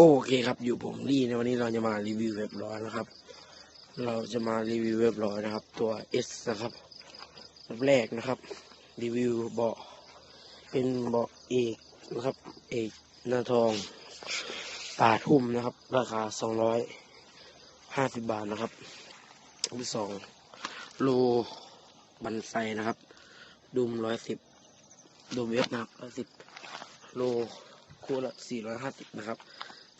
โอเคครับอยู่ผมลี่ในวันนี้เราจะมารีวิวเว็บร้อยนะครับ เราจะมารีวิวเว็บร้อยนะครับ ตัว S นะครับเว็บแรกนะครับ รีวิวเบาะเป็นเบาะเอกนะครับ เอกหน้าทองปาดหุ้มนะครับ ราคาสองร้อยห้าสิบบาทนะครับอันที่สองโลบันไซนะครับ ดุมร้อยสิบดุมเว็บนะครับร้อยสิบโลคู่ละสี่ร้อยห้าสิบนะครับ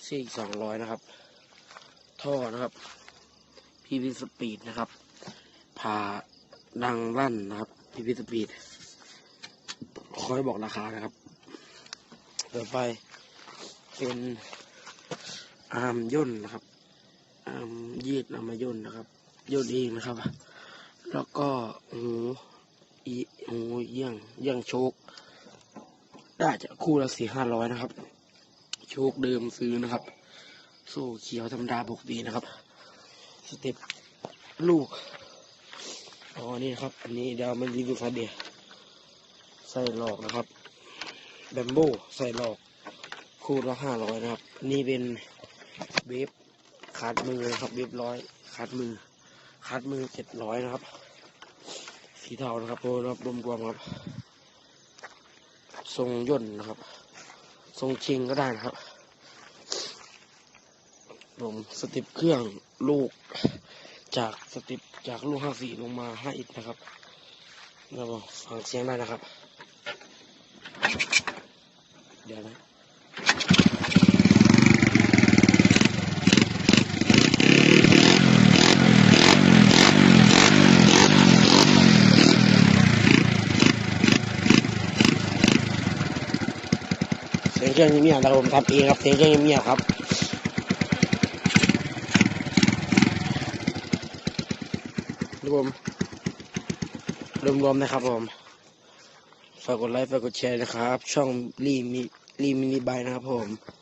ซีสองร้อยนะครับ ท่อนะครับ พีพีสปีดนะครับผ่าดังลั่นนะครับพีพีสปีดคอยบอกราคานะครับต่อไปเป็นอาร์มย่นนะครับ อาร์มยืดอามาย่นนะครับย่นเองนะครับ แล้วก็หูอีหูเยี่ยงเยี่ยงโชคได้จะคู่ละสี่ห้าร้อยนะครับ โชคเดิมซื้อนะครับ โซ่เขียวธรรมดาปกตินะครับ สเต็ปลูกอ๋อนี่ครับ อันนี้เดี๋ยวมันรีวิวคาเดียใส่หลอกนะครับแบมโบใส่หลอก คู่ละห้าร้อยนะครับ นี่เป็นเวฟขาดมือนะครับเวฟร้อยขาดมือขาดมือเจ็ดร้อยนะครับ สีเทานะครับโอ้รับรวมรวมๆครับ ทรงย่นนะครับ ทรงชิงก็ได้นะครับ ผมสติปเครื่องลูกจากสติปจากลูกห้าสี่ลงมาห้าอิดนะครับเราฟังเสียงได้นะครับ เดี๋ยวนะ เสียงเครื่องเงียบๆนะครับผมทำเองครับเสียงเครื่องเงียบๆครับรวมรวมๆนะครับผมฝากกดไลค์ฝากกดแชร์นะครับ ช่องรีมิรีมินิบายนะครับผม